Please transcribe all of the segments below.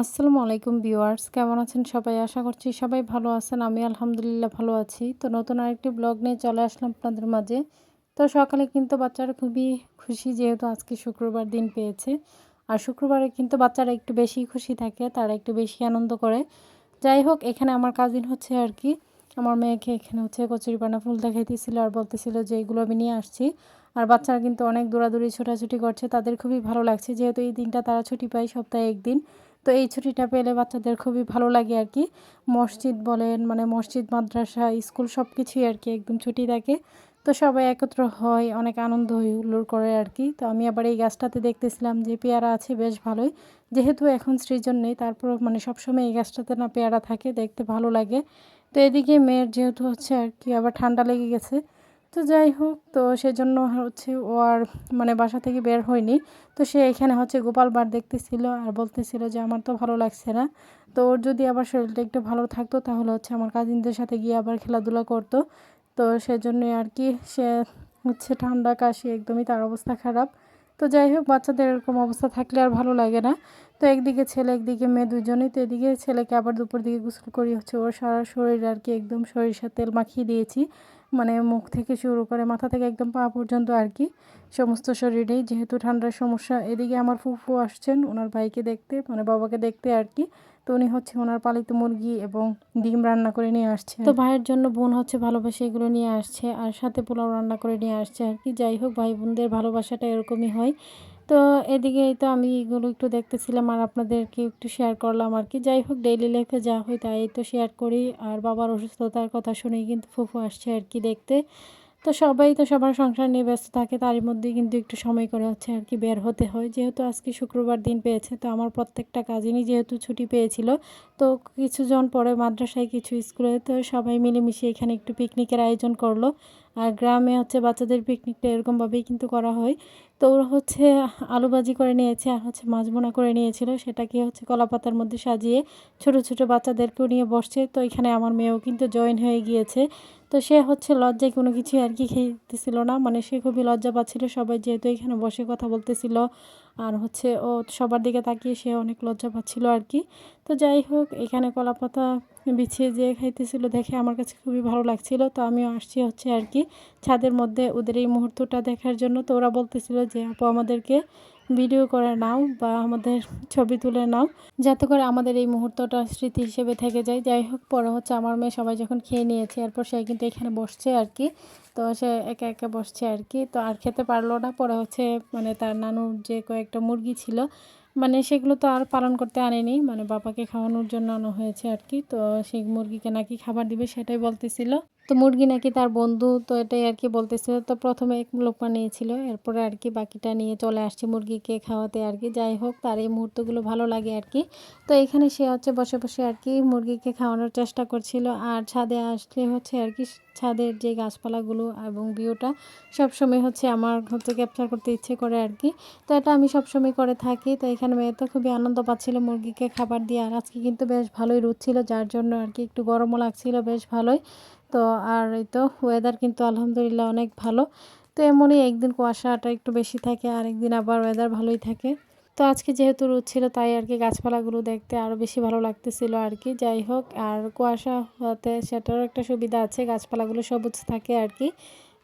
আসসালামু আলাইকুম ভিউয়ার্স, কেমন আছেন সবাই? আশা করছি সবাই ভালো আছেন, আমি আলহামদুলিল্লাহ ভালো আছি। তো নতুন আরেকটি ব্লগ নিয়ে চলে আসলাম আপনাদের মাঝে। তো সকালে কিন্তু বাচ্চারা খুবই খুশি, যেহেতু আজকে শুক্রবার দিন পেয়েছে। আর শুক্রবারে কিন্তু বাচ্চারা একটু বেশি খুশি থাকে, তারা একটু বেশি আনন্দ করে। যাই হোক, এখানে আমার কাজিন হচ্ছে আর কি। আমার মেয়েকে এখানে হচ্ছে কচুরি পানা ফুল দেখাইতেছিল আর বলতেছিল যে এগুলো আমি নিয়ে আসছি। আর বাচ্চারা কিন্তু অনেক দৌড়াদৌড়ি, ছোটাছুটি করছে, তাদের খুবই ভালো লাগছে। যেহেতু এই দিনটা তারা ছুটি পায় সপ্তাহে একদিন। তো এই ছুটিটা পেলে বাচ্চাদের খুবই ভালো লাগে আর কি। মসজিদ বলেন মানে মসজিদ, মাদ্রাসা, স্কুল সব কিছুই আর কি একদম ছুটি থাকে। তো সবাই একত্র হয়, অনেক আনন্দ হই, হুল্লোড় করে আর কি। তো আমি আবার এই গাছটাতে দেখতেছিলাম যে পেয়ারা আছে, বেশ ভালোই। যেহেতু এখন সৃজন নেই তারপর মানে সবসময় এই গাছটাতে না পেয়ারা থাকে, দেখতে ভালো লাগে। তো এদিকে মেয়ের যেহেতু হচ্ছে আর কি আবার ঠান্ডা লেগে গেছে তো যাই হোক, তো সেজন্য হচ্ছে ও আর মানে বাসা থেকে বের হয়নি। তো সে এখানে হচ্ছে গোপাল বার দেখতেছিল আর বলতেছিল যে, আমার তো ভালো লাগছে না। তো ওর যদি আবার শরীরটা একটু ভালো থাকতো, তাহলে হচ্ছে আমার কাজিনদের সাথে গিয়ে আবার খেলাধুলা করতো। তো সেজন্যই আর কি সে হচ্ছে ঠান্ডা কাশি একদমই তার অবস্থা খারাপ। তো যাই হোক, বাচ্চাদের এরকম অবস্থা থাকলে আর ভালো লাগে না। তো একদিকে ছেলে, একদিকে মেয়ে দুজনেই। তো এদিকে ছেলেকে আবার দুপুর দিকে গোসল করি হচ্ছে ওর সারা শরীর আর কি একদম সরিষার তেল মাখিয়ে দিয়েছি। মানে মুখ থেকে শুরু করে মাথা থেকে একদম পা পর্যন্ত আর কি সমস্ত শরীরেই। যেহেতু ঠান্ডার সমস্যা এদিকে আমার ফুফু আসছেন ওনার ভাইকে দেখতে মানে বাবাকে দেখতে আর কি। তো উনি হচ্ছে ওনার পালিত মুরগি এবং ডিম রান্না করে নিয়ে আসছে তো ভাইয়ের জন্য বোন হচ্ছে ভালোবাসে এগুলো নিয়ে আসছে আর সাথে পোলাও রান্না করে নিয়ে আসছে আর কি। যাই হোক ভাই বোনদের ভালোবাসাটা এরকমই হয়। তো এদিকে তো আমি এগুলো একটু দেখতেছিলাম আর আপনাদেরকে একটু শেয়ার করলাম আর কি। যাই হোক ডেইলি লাইফে যা হয় তাই তো শেয়ার করি। আর বাবার অসুস্থতার কথা শুনেই কিন্তু ফুফু আসছে আর কি দেখতে। তো সবাই তো সবার সংসার নিয়ে ব্যস্ত থাকে, তারই মধ্যে কিন্তু একটু সময় করে হচ্ছে আর কি বের হতে হয়। যেহেতু আজকে শুক্রবার দিন পেয়েছে, তো আমার প্রত্যেকটা কাজিনই যেহেতু ছুটি পেয়েছিল, তো কিছুজন পরে মাদ্রাসায়, কিছু স্কুলে, তো সবাই মিলেমিশে এখানে একটু পিকনিকের আয়োজন করল। আর গ্রামে হচ্ছে বাচ্চাদের পিকনিকটা এরকমভাবেই কিন্তু করা হয়। তো ওরা হচ্ছে আলুবাজি করে নিয়েছে আর হচ্ছে মাছ বোনা করে নিয়েছিল। সেটাকে হচ্ছে কলাপাতার মধ্যে সাজিয়ে ছোট ছোট বাচ্চাদেরকেও নিয়ে বসছে। তো এখানে আমার মেয়েও কিন্তু জয়েন হয়ে গিয়েছে। তো সে হচ্ছে লজ্জায় কোনো কিছু আর কি খেতেছিল না। মানে সে খুবই লজ্জা পাচ্ছিল। সবাই যেহেতু এখানে বসে কথা বলতেছিল আর হচ্ছে ও সবার দিকে তাকিয়ে সে অনেক লজ্জা পাচ্ছিল আর কি। তো যাই হোক, এখানে কলা পাতা বিছিয়ে যেয়ে খাইতেছিল দেখে আমার কাছে খুবই ভালো লাগছিল। তো আমিও আসছি হচ্ছে আর কি ছাদের মধ্যে ওদের এই মুহূর্তটা দেখার জন্য। তো ওরা বলতেছিল যে, আপু, আমাদেরকে ভিডিও করে নাও বা আমাদের ছবি তুলে নাও। যাতে করে আমাদের এই মুহূর্তটা স্মৃতি হিসেবে থেকে যায়। যাই হোক, পরে হচ্ছে আমার মেয়ে সবাই যখন খেয়ে নিয়েছে, এরপর সে কিন্তু এখানে বসছে আর কি। তো সে একা একা বসছে আর কি। তো আর খেতে পারল না। পরে হচ্ছে মানে তার নানুর যে কয়েকটা মুরগি ছিল মানে সেগুলো তো আর পালন করতে আনেনি। মানে বাবাকে খাওয়ানোর জন্য আনা হয়েছে আর কি। তো সেই মুরগিকে নাকি খাবার দিবে সেটাই বলতেছিল। তো মুরগি নাকি তার বন্ধু, তো এটাই আর কি বলতেছিল তো প্রথমে এক লোকমা নিয়েছিল, এরপরে আর কি বাকিটা নিয়ে চলে আসছে মুরগিকে খাওয়াতে আর কি। যাই হোক, তার এই মুহূর্তগুলো ভালো লাগে আর কি। তো এখানে সে হচ্ছে বসে বসে আর কি মুরগিকে খাওয়ানোর চেষ্টা করছিল। আর ছাদে আসলে হচ্ছে আর কি ছাদের যে গাছপালাগুলো এবং ভিউটা সবসময় হচ্ছে আমার হচ্ছে ক্যাপচার করতে ইচ্ছে করে আর কি। তো এটা আমি সবসময় করে থাকি। তো এখানে মেয়ে তো খুবই আনন্দ পাচ্ছিল মুরগিকে খাবার দিয়ে। আর আজকে কিন্তু বেশ ভালোই রোদ ছিল, যার জন্য আর কি একটু গরমও লাগছিল, বেশ ভালোই। তো আর এই তো ওয়েদার কিন্তু আলহামদুলিল্লাহ অনেক ভালো। তো এমনই একদিন কুয়াশাটা একটু বেশি থাকে আর একদিন আবার ওয়েদার ভালোই থাকে। তো আজকে যেহেতু রোদ ছিল, তাই আর কি গাছপালাগুলো দেখতে আরও বেশি ভালো লাগতেছিল আর কি। যাই হোক, আর কুয়াশা হতে সেটারও একটা সুবিধা আছে, গাছপালাগুলো সবুজ থাকে আর কি।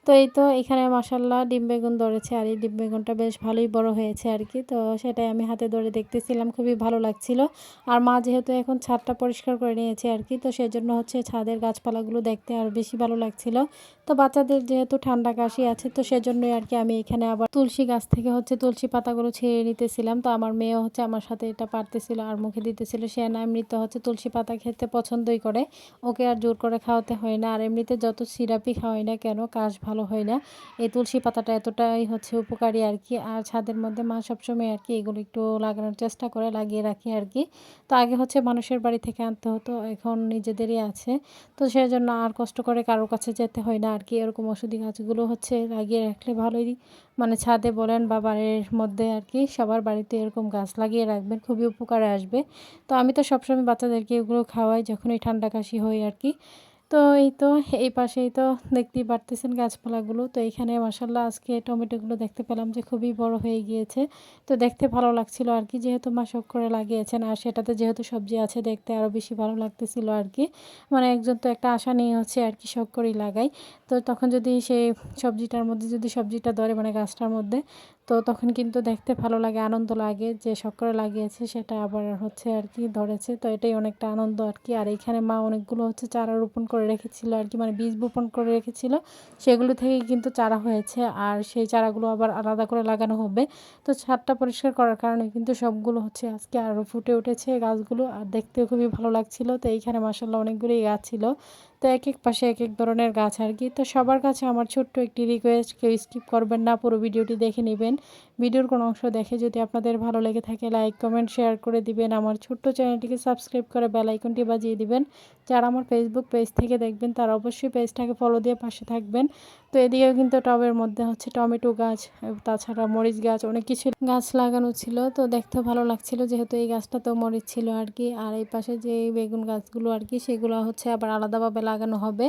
তো এই তো এখানে মাসাল্লাহ ডিম বেগুন ধরেছে আর এই ডিম বেগুনটা বেশ ভালোই বড় হয়েছে আর কি। তো সেটাই আমি হাতে ধরে দেখতেছিলাম, খুবই ভালো লাগছিল। আর মা যেহেতু এখন ছাদটা পরিষ্কার করে নিয়েছে আর কি, তো সেজন্য হচ্ছে ছাদের গাছপালাগুলো দেখতে আর বেশি ভালো লাগছিল। তো বাচ্চাদের যেহেতু ঠান্ডা কাশি আছে, তো সেজন্যই আর কি আমি এখানে আবার তুলসী গাছ থেকে হচ্ছে তুলসী পাতাগুলো ছিঁড়ে নিতেছিলাম। তো আমার মেয়েও হচ্ছে আমার সাথে এটা পারতেছিল আর মুখে দিতেছিল। সে না এমনিতে হচ্ছে তুলসী পাতা খেতে পছন্দই করে। ওকে আর জোর করে খাওয়াতে হয় না। আর এমনিতে যত সিরাপি খাওয়াই না কেন, কাশ ভালো হয় না। এই তুলসী পাতাটা এতটাই হচ্ছে উপকারী আর কি আর ছাদের মধ্যে মা সবসময় আর কি এগুলো একটু লাগানোর চেষ্টা করে লাগিয়ে রাখি আর কি তো আগে হচ্ছে মানুষের বাড়ি থেকে আনতে হতো, এখন নিজেদেরই আছে। তো সেজন্য আর কষ্ট করে কারোর কাছে যেতে হয় না আর কি এরকম ওষুধি গাছগুলো হচ্ছে লাগিয়ে রাখলে ভালোই। মানে ছাদে বলেন বা বাড়ির মধ্যে আর কি সবার বাড়িতে এরকম গাছ লাগিয়ে রাখবেন, খুবই উপকারে আসবে। তো আমি তো সবসময় বাচ্চাদেরকে এগুলো খাওয়াই যখনই ঠান্ডা কাশি হয় আর কি তো এই তো, এই পাশেই তো দেখতেই পারতেছেন গাছপালাগুলো। তো এখানে মাসাল্লাহ আজকে টমেটোগুলো দেখতে পেলাম যে খুবই বড় হয়ে গিয়েছে। তো দেখতে ভালো লাগছিল আর কি, যেহেতু মা শখ করে লাগিয়েছেন আর সেটাতে যেহেতু সবজি আছে দেখতে আরও বেশি ভালো লাগতেছিল আর কি। মানে একজন তো একটা আশা নিয়ে হচ্ছে আর কি শখ করেই লাগাই তো তখন যদি সেই সবজিটার মধ্যে, যদি সবজিটা ধরে মানে গাছটার মধ্যে, তো তখন কিন্তু দেখতে ভালো লাগে, আনন্দ লাগে যে শখ করে লাগিয়েছে, সেটা আবার হচ্ছে আর কি ধরেছে। তো এটাই অনেকটা আনন্দ আর কি। আর এখানে মা অনেকগুলো হচ্ছে চারা রোপণ করে রেখেছিল আর কি মানে বীজ বপন করে রেখেছিল। সেগুলো থেকে কিন্তু চারা হয়েছে আর সেই চারাগুলো আবার আলাদা করে লাগানো হবে। তো ছাদটা পরিষ্কার করার কারণে কিন্তু সবগুলো হচ্ছে আজকে আরও ফুটে উঠেছে গাছগুলো, আর দেখতেও খুবই ভালো লাগছিল। তো এইখানে মাসাল্লাহ অনেকগুলোই গাছ ছিল। তো এক এক পাশে এক এক ধরনের গাছ আর কি। তো সবার কাছে আমার ছোট্ট একটি রিকোয়েস্ট কেউ স্কিপ করবেন না, পুরো ভিডিওটি দেখে নেবেন। ভিডিওর কোনো অংশ দেখে যদি আপনাদের ভালো লেগে থাকে লাইক কমেন্ট শেয়ার করে দিবেন। আমার ছোট্ট চ্যানেলটিকে সাবস্ক্রাইব করে বেল আইকনটি বাজিয়ে দিবেন। যারা আমার ফেসবুক পেজ থেকে দেখবেন, তারা অবশ্যই পেজটাকে ফলো দিয়ে পাশে থাকবেন। তো এদিকেও কিন্তু টবের মধ্যে হচ্ছে টমেটো গাছ, তাছাড়া মরিচ গাছ, অনেক কিছু গাছ লাগানো ছিল। তো দেখতে ভালো লাগছিল, যেহেতু এই গাছটা তো মরিচ ছিল আর কি। আর এই পাশে যে বেগুন গাছগুলো আর কি, সেগুলো হচ্ছে আবার আলাদাভাবে লাগানো হবে।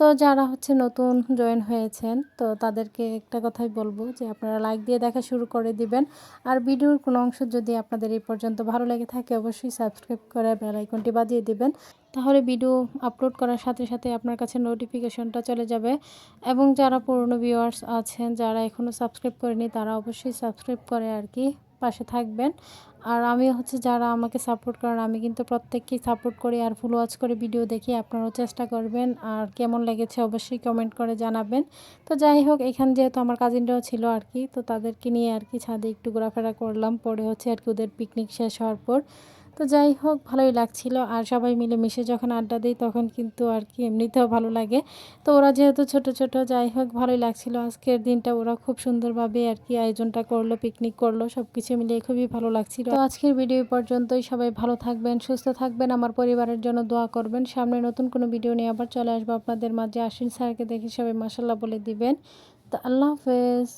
তো যারা হচ্ছে নতুন জয়েন হয়েছেন, তো তাদেরকে একটা কথাই বলব যে আপনারা লাইক দিয়ে দেখা শুরু করে দিবেন। আর ভিডিওর কোনো অংশ যদি আপনাদের এই পর্যন্ত ভালো লেগে থাকে, অবশ্যই সাবস্ক্রাইব করে বেল আইকনটি বাজিয়ে দিবেন। তাহলে ভিডিও আপলোড করার সাথে সাথে আপনার কাছে নোটিফিকেশনটা চলে যাবে। এবং যারা পুরনো ভিউয়ার্স আছেন, যারা এখনও সাবস্ক্রাইব করেনি তারা অবশ্যই সাবস্ক্রাইব করে আর কি পাশে থাকবেন। আর আমি হচ্ছে যারা আমাকে সাপোর্ট করেন, আমি কিন্তু প্রত্যেককেই সাপোর্ট করি আর ফুল ওয়াচ করে ভিডিও দেখি, আপনারাও চেষ্টা করবেন। আর কেমন লেগেছে অবশ্যই কমেন্ট করে জানাবেন। তো যাই হোক, এখানে যেহেতু আমার কাজিনরাও ছিল আর কি, তো তাদেরকে নিয়ে আর কি ছাদে একটু ঘোরাফেরা করলাম। পরে হচ্ছে আর কি ওদের পিকনিক শেষ হওয়ার পর তো যাই হোক, ভালোই লাগছিল। আর সবাই মিলে মিশে যখন আড্ডা দিই, তখন কিন্তু আর কি এমনিতেও ভালো লাগে। তো ওরা যেহেতু ছোট ছোট, যাই হোক, ভালোই লাগছিল। আজকের দিনটা ওরা খুব সুন্দরভাবে আর কি আয়োজনটা করল, পিকনিক করল সব কিছু মিলিয়ে খুবই ভালো লাগছিল। তো আজকের ভিডিও পর্যন্তই। সবাই ভালো থাকবেন, সুস্থ থাকবেন। আমার পরিবারের জন্য দোয়া করবেন। সামনে নতুন কোনো ভিডিও নিয়ে আবার চলে আসব আপনাদের মাঝে। আশ্বিন স্যারকে দেখে সবাই মাসাল্লাহ বলে দিবেন। তো আল্লাহ হাফেজ।